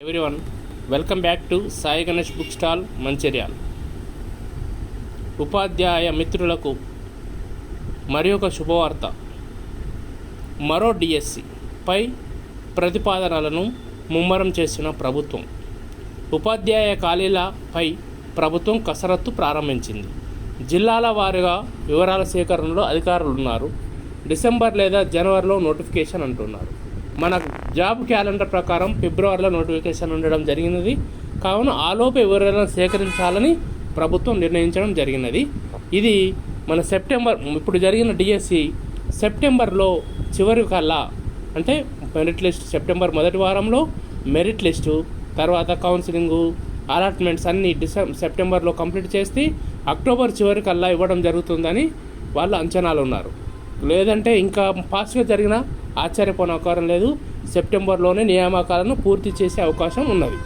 Everyone welcome back to Sai Ganesh book stall Mancherial ఉపాధ్యాయ మిత్రులకు మరి ఒక శుభవార్త మరో డిఎస్సి పై ప్రతిపాదనలను ముమ్మరం చేసిన ప్రభుత్వం. ఉపాధ్యాయ ఖాళీలపై ప్రభుత్వం కసరత్తు ప్రారంభించింది. జిల్లాల వారీగా వివరాల సేకరణలో అధికారులు ఉన్నారు డిసెంబర్ లేదా జనవరిలో నోటిఫికేషన్ అంటున్నారు. మనకు జాబ్ క్యాలెండర్ ప్రకారం ఫిబ్రవరిలో నోటిఫికేషన్ ఉండడం జరిగినది. కావున ఆలోపు వివరాలను సేకరించాలని ప్రభుత్వం నిర్ణయించడం జరిగినది. ఇది మన సెప్టెంబర్ ఇప్పుడు జరిగిన డిఎస్సి సెప్టెంబర్లో చివరి కల్లా అంటే మెరిట్ లిస్ట్ సెప్టెంబర్ మొదటి వారంలో మెరిట్ లిస్టు తర్వాత కౌన్సిలింగు అలాట్మెంట్స్ అన్నీ డిసెం సెప్టెంబర్లో కంప్లీట్ చేసి అక్టోబర్ చివరి కల్లా ఇవ్వడం జరుగుతుందని వాళ్ళు అంచనాలు ఉన్నారు లేదంటే ఇంకా ఫాస్ట్గా జరిగిన ఆశ్చర్యపోని లేదు. సెప్టెంబర్లోనే నియామకాలను పూర్తి చేసే అవకాశం ఉన్నది.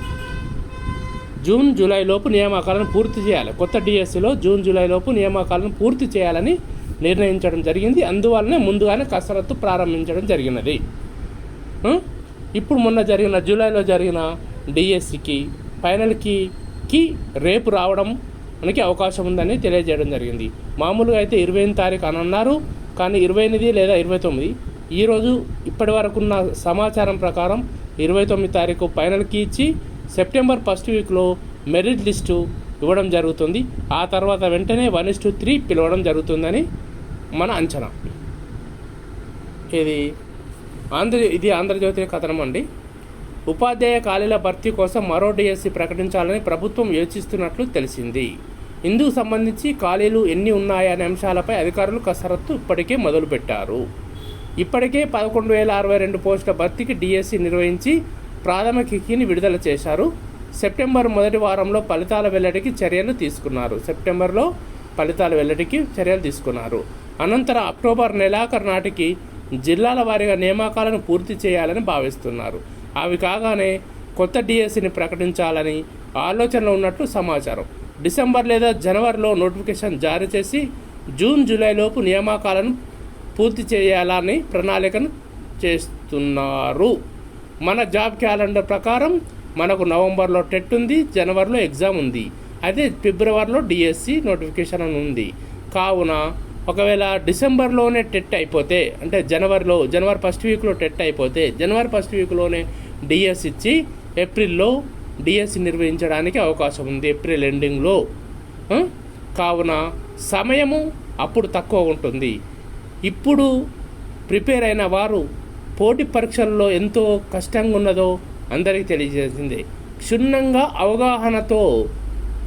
జూన్ జూలై లోపు నియామకాలను పూర్తి చేయాలి. కొత్త డిఎస్సిలో జూన్ జూలై లోపు నియామకాలను పూర్తి చేయాలని నిర్ణయించడం జరిగింది. అందువలనే ముందుగానే కసరత్తు ప్రారంభించడం జరిగినది. ఇప్పుడు మొన్న జరిగిన జూలైలో జరిగిన డిఎస్సికి ఫైనల్కి కి రేపు రావడం మనకి అవకాశం ఉందని తెలియజేయడం జరిగింది. మామూలుగా అయితే ఇరవై ఎనిమిది తారీఖు అని అన్నారు. కానీ ఇరవై ఎనిమిది లేదా ఇరవై తొమ్మిది ఈరోజు ఇప్పటి వరకు ఉన్న సమాచారం ప్రకారం ఇరవై తొమ్మిది తారీఖు ఫైనల్కి ఇచ్చి సెప్టెంబర్ ఫస్ట్ వీక్లో మెరిట్ లిస్టు ఇవ్వడం జరుగుతుంది. ఆ తర్వాత వెంటనే వన్ ఇస్ టు త్రీ పిలవడం జరుగుతుందని మన అంచనా. ఇది ఆంధ్ర ఇది ఆంధ్రజ్యోతి కథనం అండి. ఉపాధ్యాయ ఖాళీల భర్తీ కోసం మరో డిఎస్సి ప్రకటించాలని ప్రభుత్వం యోచిస్తున్నట్లు తెలిసింది. ఇందుకు సంబంధించి ఖాళీలు ఎన్ని ఉన్నాయనే అంశాలపై అధికారులు కసరత్తు ఇప్పటికే మొదలుపెట్టారు. ఇప్పటికే పదకొండు వేల అరవై రెండు పోస్టుల భర్తీకి డిఎస్సి నిర్వహించి ప్రాథమికకిని విడుదల చేశారు. సెప్టెంబర్ మొదటి వారంలో ఫలితాల వెల్లడికి చర్యలు తీసుకున్నారు. సెప్టెంబర్లో ఫలితాల వెల్లడికి చర్యలు తీసుకున్నారు. అనంతరం అక్టోబర్ నెలాఖరు నాటికి జిల్లాల వారీగా నియామకాలను పూర్తి చేయాలని భావిస్తున్నారు. అవి కాగానే కొత్త డిఎస్సిని ప్రకటించాలని ఆలోచనలో ఉన్నట్లు సమాచారం. డిసెంబర్ లేదా జనవరిలో నోటిఫికేషన్ జారీ చేసి జూన్ జూలైలోపు నియామకాలను పూర్తి చేయాలని ప్రణాళికను చేస్తున్నారు. మన జాబ్ క్యాలెండర్ ప్రకారం మనకు నవంబర్లో టెట్ ఉంది జనవరిలో ఎగ్జామ్ ఉంది. అయితే ఫిబ్రవరిలో డిఎస్సి నోటిఫికేషన్ అని ఉంది. కావున ఒకవేళ డిసెంబర్లోనే టెట్ అయిపోతే అంటే జనవరిలో జనవరి ఫస్ట్ వీక్లో టెట్ అయిపోతే జనవరి ఫస్ట్ వీక్లోనే డిఎస్ ఇచ్చి ఏప్రిల్లో డిఎస్సి నిర్వహించడానికి అవకాశం ఉంది ఏప్రిల్ ఎండింగ్లో. కావున సమయము అప్పుడు తక్కువ ఉంటుంది. ఇప్పుడు ప్రిపేర్ అయిన వారు పోటీ పరీక్షల్లో ఎంతో కష్టంగా ఉన్నదో అందరికీ తెలియజేసింది. క్షుణ్ణంగా అవగాహనతో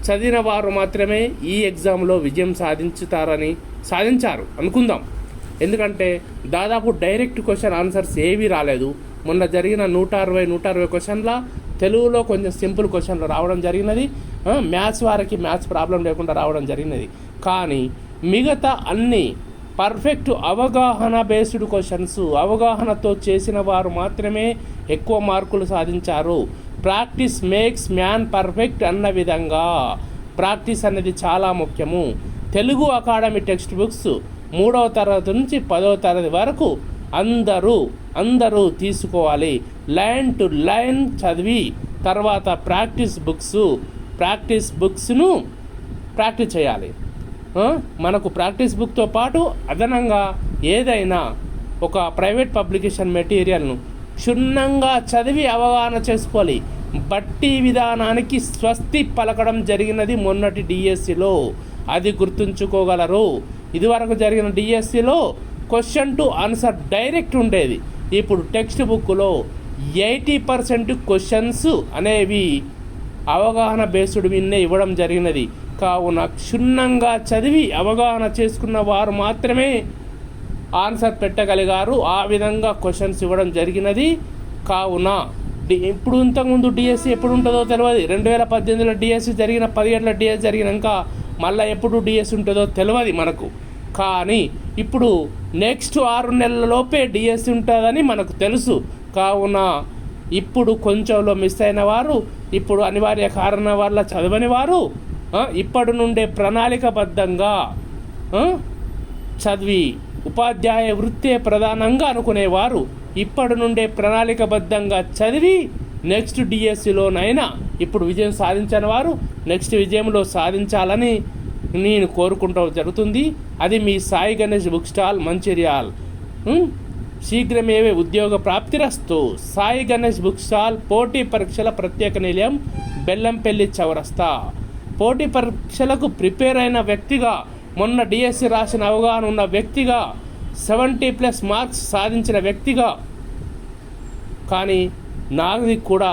చదివిన వారు మాత్రమే ఈ ఎగ్జామ్లో విజయం సాధించుతారని సాధించారు. అనుకుందాం. ఎందుకంటే దాదాపు డైరెక్ట్ క్వశ్చన్ ఆన్సర్స్ ఏవీ రాలేదు. మొన్న జరిగిన నూట అరవై నూట అరవై క్వశ్చన్ల తెలుగులో కొంచెం సింపుల్ క్వశ్చన్లు రావడం జరిగినది. మ్యాథ్స్ వారికి మ్యాథ్స్ ప్రాబ్లం లేకుండా రావడం జరిగినది. కానీ మిగతా అన్ని పర్ఫెక్ట్ అవగాహన బేస్డ్ క్వశ్చన్స్ అవగాహనతో చేసిన వారు మాత్రమే ఎక్కువ మార్కులు సాధించారు. ప్రాక్టీస్ మేక్స్ మ్యాన్ పర్ఫెక్ట్ అన్న విధంగా ప్రాక్టీస్ అనేది చాలా ముఖ్యము. తెలుగు అకాడమీ టెక్స్ట్ బుక్స్ మూడవ తరగతి నుంచి పదవ తరగతి వరకు అందరూ అందరూ తీసుకోవాలి. లైన్ టు లైన్ చదివి తర్వాత ప్రాక్టీస్ బుక్స్ ప్రాక్టీస్ బుక్స్ను ప్రాక్టీస్ చేయాలి. మనకు ప్రాక్టీస్ బుక్తో పాటు అదనంగా ఏదైనా ఒక ప్రైవేట్ పబ్లికేషన్ మెటీరియల్ను క్షుణ్ణంగా చదివి అవగాహన చేసుకోవాలి. బట్టి విధానానికి స్వస్తి పలకడం జరిగినది మొన్నటి డిఎస్సిలో. అది గుర్తుంచుకోగలరు. ఇదివరకు జరిగిన డిఎస్సిలో క్వశ్చన్ టు ఆన్సర్ డైరెక్ట్ ఉండేది. ఇప్పుడు టెక్స్ట్ బుక్లో ఎయిటీ పర్సెంట్ క్వశ్చన్స్ అనేవి అవగాహన బేస్డ్ విన్నే ఇవ్వడం జరిగినది. కావున క్షుణ్ణంగా చదివి అవగాహన చేసుకున్న వారు మాత్రమే ఆన్సర్ పెట్టగలిగారు. ఆ విధంగా క్వశ్చన్స్ ఇవ్వడం జరిగినది. కావున డి- ఇప్పుడు ఇంతకుముందు డిఎస్సి ఎప్పుడు ఉంటుందో తెలియదు రెండు వేల పద్దెనిమిదిలో డిఎస్సి జరిగిన పదిహేడులో డిఎస్ జరిగినాక మళ్ళీ ఎప్పుడు డిఎస్సి ఉంటుందో తెలియదు మనకు. కానీ ఇప్పుడు నెక్స్ట్ ఆరు నెలలలోపే డిఎస్సి ఉంటుందని మనకు తెలుసు. కావున ఇప్పుడు కొంచెంలో మిస్ అయిన వారు ఇప్పుడు అనివార్య కారణం వల్ల చదవని వారు ఇప్పటి నుండే ప్రణాళికబద్ధంగా చదివి ఉపాధ్యాయ వృత్తే ప్రధానంగా అనుకునేవారు. ఇప్పటి నుండే ప్రణాళికబద్ధంగా చదివి నెక్స్ట్ డిఎస్సిలోనైనా ఇప్పుడు విజయం సాధించని వారు నెక్స్ట్ విజయంలో సాధించాలని నేను కోరుకుంటూ జరుగుతుంది. అది మీ సాయి గణేష్ బుక్ స్టాల్ మంచిర్యాల్. శీఘ్రమేవే ఉద్యోగ ప్రాప్తిరస్తు. సాయి గణేష్ బుక్ స్టాల్ పోటీ పరీక్షల ప్రత్యేక నిలయం బెల్లంపల్లి చౌరస్తా. పోటీ పరీక్షలకు ప్రిపేర్ అయిన వ్యక్తిగా మొన్న డిఎస్సి రాసిన అవగాహన ఉన్న వ్యక్తిగా సెవెంటీ ప్లస్ మార్క్స్ సాధించిన వ్యక్తిగా. కానీ నాది కూడా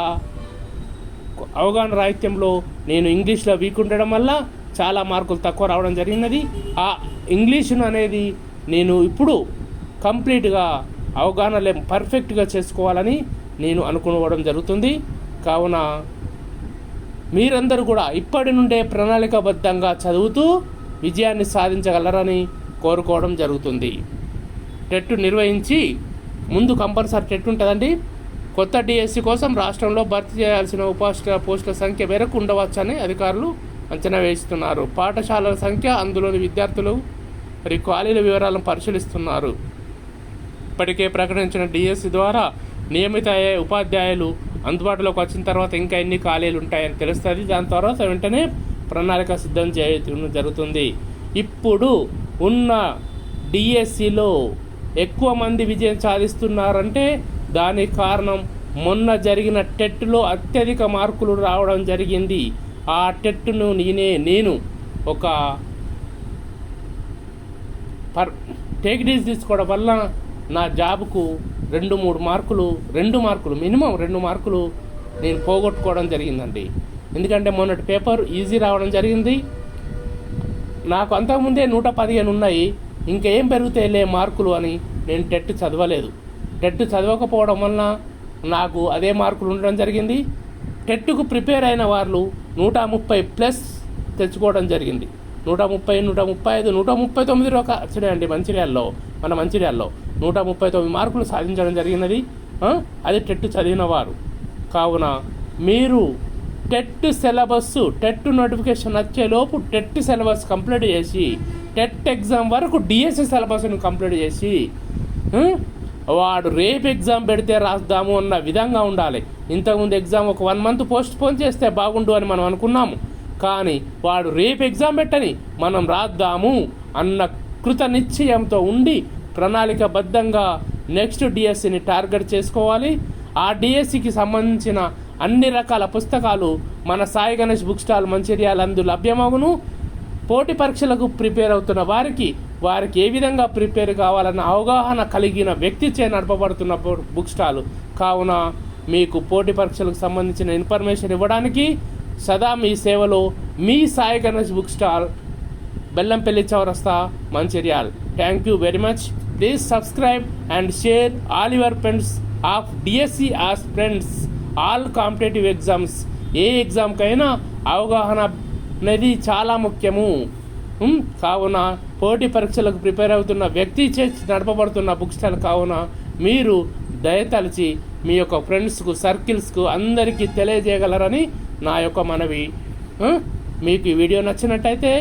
అవగాహన రాహిత్యంలో నేను ఇంగ్లీష్లో వీక్ ఉండడం వల్ల చాలా మార్కులు తక్కువ రావడం జరిగినది. ఆ ఇంగ్లీషును అనేది నేను ఇప్పుడు కంప్లీట్గా అవగాహన లే పర్ఫెక్ట్గా చేసుకోవాలని నేను అనుకోవడం జరుగుతుంది. కావున మీరందరూ కూడా ఇప్పటి నుండే ప్రణాళికబద్ధంగా చదువుతూ విజయాన్ని సాధించగలరని కోరుకోవడం జరుగుతుంది. టెట్ నిర్వహించి ముందు కంపల్సరీ టెట్ ఉంటుందండి. కొత్త డిఎస్సి కోసం రాష్ట్రంలో భర్తీ చేయాల్సిన ఉపాష్ట పోస్టుల సంఖ్య మేరకు ఉండవచ్చని అధికారులు అంచనా వేస్తున్నారు. పాఠశాలల సంఖ్య అందులోని విద్యార్థులు మరి ఖాళీల వివరాలను పరిశీలిస్తున్నారు. ఇప్పటికే ప్రకటించిన డిఎస్సి ద్వారా నియమిత అయ్యే ఉపాధ్యాయులు అందుబాటులోకి వచ్చిన తర్వాత ఇంకా ఎన్ని ఖాళీలు ఉంటాయని తెలుస్తుంది. దాని తర్వాత వెంటనే ప్రణాళిక సిద్ధం చేయడం జరుగుతుంది. ఇప్పుడు ఉన్న డిఎస్సిలో ఎక్కువ మంది విజయం సాధిస్తున్నారంటే దానికి కారణం మొన్న జరిగిన టెట్లో అత్యధిక మార్కులు రావడం జరిగింది. ఆ టెట్ను నేనే నేను ఒక పర్ టేక్ డీస్ తీసుకోవడం వల్ల నా జాబ్కు రెండు మూడు మార్కులు రెండు మార్కులు మినిమం రెండు మార్కులు నేను పోగొట్టుకోవడం జరిగిందండి. ఎందుకంటే మొన్నటి పేపర్ ఈజీ రావడం జరిగింది. నాకు అంతకుముందే నూట పదిహేను ఉన్నాయి. ఇంకేం పెరుగుతాయిలే మార్కులు అని నేను టెట్ చదవలేదు. టెట్ చదవకపోవడం వలన నాకు అదే మార్కులు ఉండడం జరిగింది. టెట్కు ప్రిపేర్ అయిన వాళ్ళు నూట ముప్పై ప్లస్ తెచ్చుకోవడం జరిగింది. నూట ముప్పై నూట ముప్పై ఐదు నూట ముప్పై తొమ్మిది ఒక వచ్చినాయండి మంచిర్యాల్లో మన మంచిర్యాల్లో. నూట ముప్పై తొమ్మిది మార్కులు సాధించడం జరిగినది అది టెట్ చదివిన వారు కావున మీరు టెట్ సిలబస్ టెట్ నోటిఫికేషన్ వచ్చేలోపు టెట్ సిలబస్ కంప్లీట్ చేసి టెట్ ఎగ్జామ్ వరకు డిఎస్సి సిలబస్ను కంప్లీట్ చేసి వాడు రేపు ఎగ్జామ్ పెడితే రాద్దాము అన్న విధంగా ఉండాలి. ఇంతకుముందు ఎగ్జామ్ ఒక వన్ మంత్ పోస్ట్ పోన్ చేస్తే బాగుండు అని మనం అనుకున్నాము. కానీ వాడు రేపు ఎగ్జామ్ పెట్టని మనం రాద్దాము అన్న కృత నిశ్చయంతో ఉండి ప్రణాళికబద్ధంగా నెక్స్ట్ డిఎస్సిని టార్గెట్ చేసుకోవాలి. ఆ డిఎస్సికి సంబంధించిన అన్ని రకాల పుస్తకాలు మన సాయి గణేష్ బుక్ స్టాల్ మంచిర్యాలందు లభ్యమగును. పోటీ పరీక్షలకు ప్రిపేర్ అవుతున్న వారికి వారికి ఏ విధంగా ప్రిపేర్ కావాలన్న అవగాహన కలిగిన వ్యక్తిచే నడపబడుతున్న బు- బుక్ స్టాల్. కావున మీకు పోటీ పరీక్షలకు సంబంధించిన ఇన్ఫర్మేషన్ ఇవ్వడానికి సదా మీ సేవలో మీ సాయి గణేష్ బుక్ స్టాల్ బెల్లంపల్లి చౌరస్తా Mancherial. Thank you very much. Please subscribe and share all your friends of DSC as friends all competitive exams ఏ ఎగ్జామ్కైనా అవగాహన అనేది చాలా ముఖ్యము. కావున పోటీ పరీక్షలకు ప్రిపేర్ అవుతున్న వ్యక్తి చేసి నడపబడుతున్న బుక్ స్టాల్ కావున మీరు దయతలిచి మీ యొక్క ఫ్రెండ్స్కు సర్కిల్స్కు అందరికీ తెలియజేయగలరని నా యొక్క మనవి. మీకు ఈ వీడియో నచ్చినట్టయితే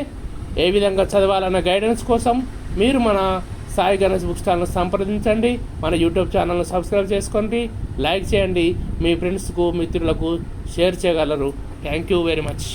ఏ విధంగా చదవాలన్న గైడెన్స్ కోసం మీరు మన సాయి గణేష్ బుక్ స్టాల్ను సంప్రదించండి. మన యూట్యూబ్ ఛానల్ను సబ్స్క్రైబ్ చేసుకోండి. లైక్ చేయండి. మీ ఫ్రెండ్స్కు మిత్రులకు షేర్ చేయగలరు. Thank you very much.